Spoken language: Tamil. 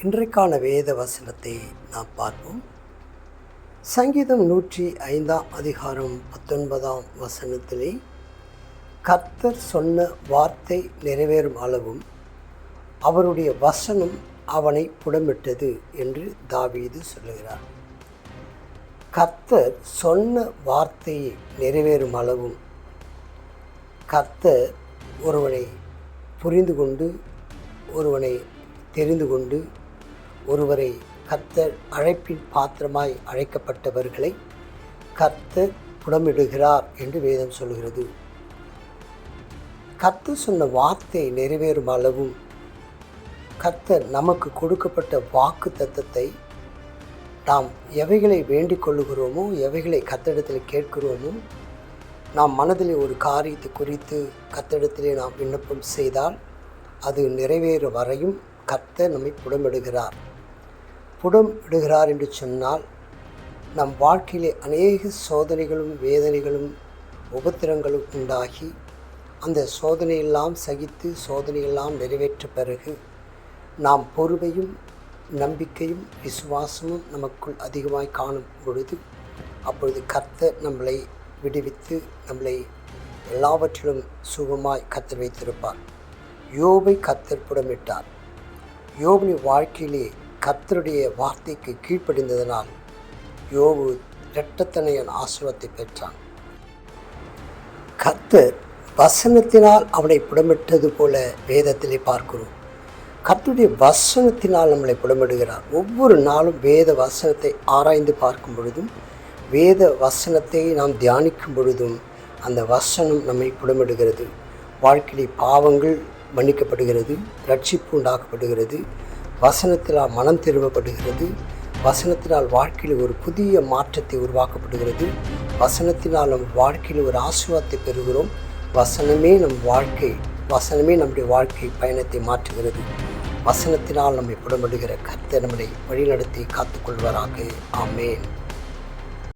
இன்றைக்கான வேத வசனத்தை நாம் பார்ப்போம். சங்கீதம் நூற்றி ஐந்தாம் அதிகாரம் பத்தொன்பதாம் வசனத்திலே கர்த்தர் சொன்ன வார்த்தை நிறைவேறும் அளவும் அவருடைய வசனம் அவனை புடமிட்டது என்று தாவீது சொல்லுகிறார். கர்த்தர் சொன்ன வார்த்தையை நிறைவேறும் அளவும் கர்த்தர் ஒருவனை புரிந்து கொண்டு ஒருவனை தெரிந்து கொண்டு ஒருவரை கர்த்தர் அழைப்பின் பாத்திரமாய் அழைக்கப்பட்டவர்களை கர்த்தர் புடமிடுகிறார் என்று வேதம் சொல்கிறது. கர்த்தர் சொன்ன வார்த்தை நிறைவேறும் அளவும் கர்த்தர் நமக்கு கொடுக்கப்பட்ட வாக்கு தத்தத்தை நாம் எவைகளை வேண்டிக் கொள்ளுகிறோமோ எவைகளை கத்தடத்தில் கேட்கிறோமோ நாம் மனதில் ஒரு காரியத்தை குறித்து கத்தடத்திலே நாம் விண்ணப்பம் செய்தால் அது நிறைவேற வரையும் கர்த்தர் நம்மை புடமிடுகிறார். புடம் இடுகிறார் என்று சொன்னால் நம் வாழ்க்கையிலே அநேக சோதனைகளும் வேதனைகளும் உபத்திரங்களும் உண்டாகி அந்த சோதனையெல்லாம் சகித்து சோதனையெல்லாம் நிறைவேற்ற பிறகு நாம் பொறுமையும் நம்பிக்கையும் விசுவாசமும் நமக்குள் அதிகமாய் காணும் பொழுது அப்பொழுது கர்த்தர் நம்மளை விடுவித்து நம்மளை எல்லாவற்றிலும் சுகமாய் கத்தர் வைத்திருப்பார். யோபை கத்தர் புடமிட்டார். யோபின் வாழ்க்கையிலே கத்தருடைய வார்த்தைக்கு கீழ்ப்படிந்ததனால் யோகு இரட்டத்தனையன் ஆசிரத்தை பெற்றான். கர்த்தர் வசனத்தினால் அவனை புடமிட்டது போல வேதத்திலே பார்க்கிறோம். கர்த்தருடைய வசனத்தினால் நம்மளை புடமிடுகிறார். ஒவ்வொரு நாளும் வேத வசனத்தை ஆராய்ந்து பார்க்கும் பொழுதும் வேத வசனத்தை நாம் தியானிக்கும் பொழுதும் அந்த வசனம் நம்மை புடமிடுகிறது. வாழ்க்கையிலே பாவங்கள் மன்னிக்கப்படுகிறது ரட்சிப்பு உண்டாக்கப்படுகிறது வசனத்தினால் மனம் திரும்பப்படுகிறது. வசனத்தினால் வாழ்க்கையில் ஒரு புதிய மாற்றத்தை உருவாக்கப்படுகிறது. வசனத்தினால் நம் வாழ்க்கையில் ஒரு ஆசீர்வாதத்தை பெறுகிறோம். வசனமே நம் வாழ்க்கை வசனமே நம்முடைய வாழ்க்கை பயணத்தை மாற்றுகிறது. வசனத்தினால் நம்மை புடம்படுகிற கர்த்தர் நம்மளை வழிநடத்தி காத்துக்கொள்வராக. ஆமேன்.